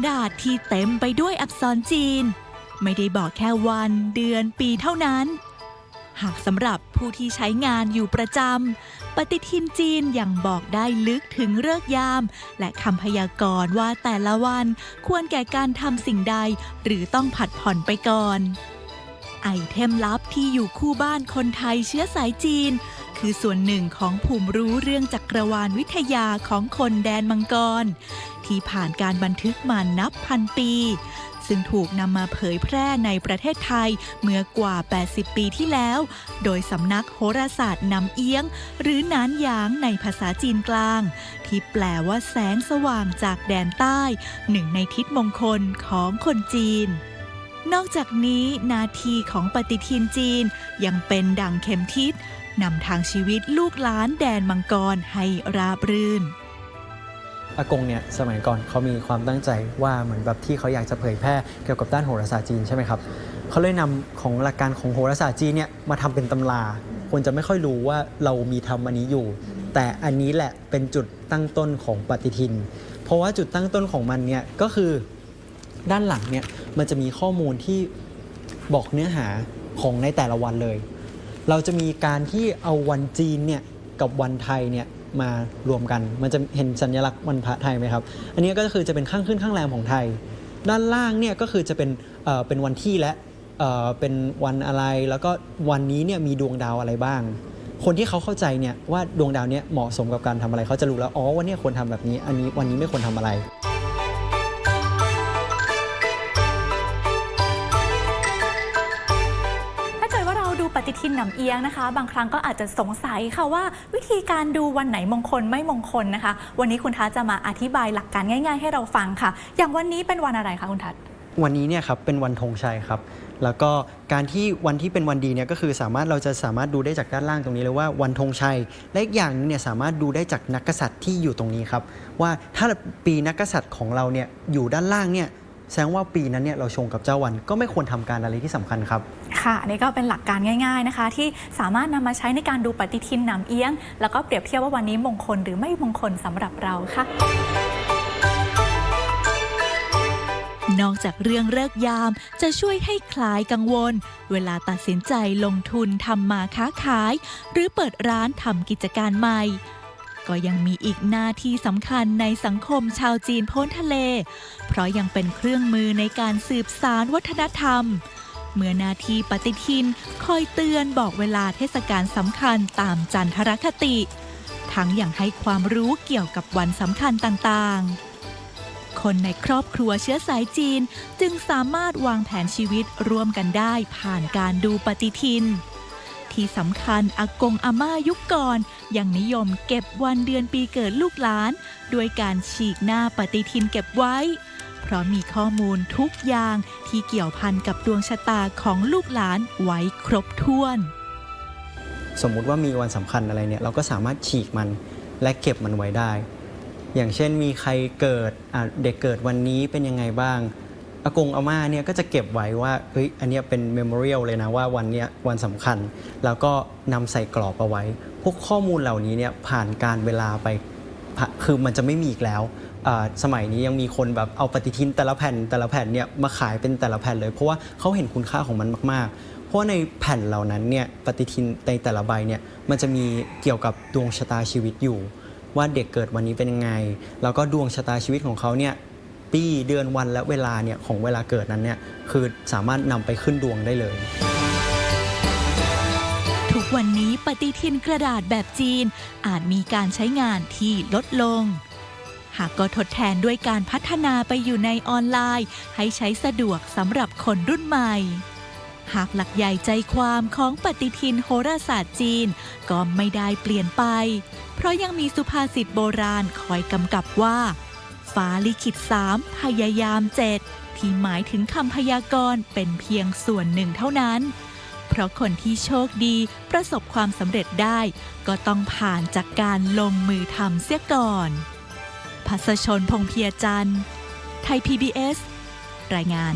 ระดาษที่เต็มไปด้วยอักษรจีน ไม่ได้บอกแค่วันเดือนปีเท่านั้น หากสำหรับผู้ที่ใช้งานอยู่ประจำปฏิทินจีนยังบอกได้ลึกถึงเลิกยาม และคำพยากรณ์ว่าแต่ละวันควรแก่การทำสิ่งใด หรือต้องผัดผ่อนไปก่อน ไอเทมลับที่อยู่คู่บ้านคนไทยเชื้อสายจีน คือส่วนหนึ่งของภูมิรู้เรื่องจักรวาลวิทยาของคนแดนมังกร ที่ผ่านการบันทึกมานับพันปี ซึ่งถูกนำมาเผยแพร่ในประเทศไทยเมื่อกว่า 80 ปีที่แล้ว โดยสำนักโหราศาสตร์นำเอียง หรือนานหยางในภาษาจีนกลาง ที่แปลว่าแสงสว่างจากแดนใต้ หนึ่งในทิศมงคลของคนจีนนอกจากนี้นาทีของปฏิทินจีนยังเป็นดังเข็มทิศ นำทางชีวิตลูกหลานแดนมังกรให้ราบรื่น อากงเนี่ยสมัยก่อนเขามีความตั้งใจว่าเหมือนแบบที่เขาอยากจะเผยแพร่เกี่ยวกับด้านโหราศาสตร์จีนใช่ไหมครับเขาเลยนำของหลักการของโหราศาสตร์จีนเนี่ยมาทำเป็นตำราคนจะไม่ค่อยรู้ว่าเรามีทำอันนี้อยู่ แต่อันนี้แหละเป็นจุดตั้งต้นของปฏิทิน เพราะว่าจุดตั้งต้นของมันเนี่ยก็คือด้านหลังเนี่ยมันจะมีข้อมูลที่บอกเนื้อหาของในแต่ละวันเลย เราจะมีการที่เอาวันจีนเนี่ยกับวันไทยเนี่ยมารวมกัน มันจะเห็นสัญลักษณ์วันพระไทยไหมครับ อันนี้ก็คือจะเป็นข้างขึ้นข้างแรมของไทย ด้านล่างเนี่ยก็คือจะเป็นเป็นวันที่และเป็นวันอะไร แล้วก็วันนี้เนี่ยมีดวงดาวอะไรบ้าง คนที่เขาเข้าใจเนี่ยว่าดวงดาวเนี่ยเหมาะสมกับการทำอะไร เขาจะรู้แล้ว อ๋อ วันนี้ควรทำแบบนี้ อันนี้วันนี้ไม่ควรทำอะไร ฏิทินหนำเอียงนะคะ บางครั้งก็อาจจะสงสัยค่ะว่า วิธีการดูวันไหนมงคลไม่มงคลนะคะ วันนี้คุณทัศน์จะมาอธิบายหลักการง่าย ๆ ให้เราฟังค่ะ อย่างวันนี้เป็นวันอะไรคะคุณทัศน์วันนี้เนี่ยครับเป็นวันธงชัยครับ แล้วก็การที่วันที่เป็นวันดีเนี่ยก็คือสามารถเราจะสามารถดูได้จากด้านล่างตรงนี้เลยว่าวันธงชัย และอีกอย่างหนึงเนี่ยสามารถดูได้จากนักกษัตริย์ที่อยู่ตรงนี้ครับ ว่าถ้าปีนักกษัตริย์ของเราเนี่ยอยู่ด้านล่างเนี่ย แสดงว่าปีนั้นเนี่ยเราชงกับเจ้าวันก็ไม่ควรทำการอะไรที่สำคัญครับ ค่ะอันนี้ก็เป็นหลักการง่ายๆนะคะ ที่สามารถนำมาใช้ในการดูปฏิทินหนำเอียง แล้วก็เปรียบเทียบว่าวันนี้มงคลหรือไม่มงคลสำหรับเราค่ะ นอกจากเรื่องเลิกษ์ยามจะช่วยให้คลายกังวล เวลาตัดสินใจลงทุนทำมาค้าขาย หรือเปิดร้านทำกิจการใหม่ ก็ยังมีอีกหน้าที่สำคัญในสังคมชาวจีนพ้นทะเล เพราะยังเป็นเครื่องมือในการสืบสารวัฒนธรรม เมื่อนาทีปฏิทินคอยเตือนบอกเวลาเทศกาลสำคัญตามจันทรคติ ทั้งอย่างให้ความรู้เกี่ยวกับวันสำคัญต่างๆคนในครอบครัวเชื้อสายจีนจึงสามารถวางแผนชีวิตร่วมกันได้ผ่านการดูปฏิทิน ที่สำคัญอากงอาม่ายุคก่อน ยังนิยมเก็บวันเดือนปีเกิดลูกหลาน ด้วยการฉีกหน้าปฏิทินเก็บไว้ เพราะมีข้อมูลทุกอย่างที่เกี่ยวพันกับดวงชะตาของลูกหลานไว้ครบถ้วน สมมุติว่ามีวันสำคัญอะไรเนี่ย เราก็สามารถฉีกมันและเก็บมันไว้ได้ อย่างเช่นมีใครเกิดเด็กเกิดวันนี้เป็นยังไงบ้าง อากงอาม่าเนี่ยก็จะเก็บไว้ว่าเฮ้ยอันเนี้ยเป็นเมมโมเรียลเลยนะว่าวันเนี้ยวันสำคัญ แล้วก็นำใส่กรอบเอาไว้ พวกข้อมูลเหล่านี้เนี่ยผ่านการเวลาไปผ่าคือมันจะไม่มีอีกแล้วอ่าสมัยนี้ยังมีคนแบบเอาปฏิทินแต่ละแผ่นแต่ละแผ่นเนี่ยมาขายเป็นแต่ละแผ่นเลย เพราะว่าเขาเห็นคุณค่าของมันมาก ๆ เพราะว่าในแผ่นเหล่านั้นเนี่ยปฏิทินในแต่ละใบเนี่ยมันจะมีเกี่ยวกับดวงชะตาชีวิตอยู่ ว่าเด็กเกิดวันนี้เป็นยังไง แล้วก็ดวงชะตาชีวิตของเขาเนี่ย ปีเดือนวันและเวลาเนี่ยของเวลาเกิดนั้นเนี่ยคือสามารถนำไปขึ้นดวงได้เลย ทุกวันนี้ปฏิทินกระดาษแบบจีน อาจมีการใช้งานที่ลดลง หากก็ทดแทนด้วยการพัฒนาไปอยู่ในออนไลน์ ให้ใช้สะดวกสำหรับคนรุ่นใหม่ หากหลักใหญ่ใจความของปฏิทินโหราศาสตร์จีน ก็ไม่ได้เปลี่ยนไป เพราะยังมีสุภาษิตโบราณคอยกำกับว่า ฟ้าลิขิตสามพยายามเจ็ดที่หมายถึงคำพยากรณ์เป็นเพียงส่วนหนึ่งเท่านั้น เพราะคนที่โชคดีประสบความสำเร็จได้ ก็ต้องผ่านจากการลงมือทำเสียก่อนพัสชนพงเพียจันทร์ไทย PBS รายงาน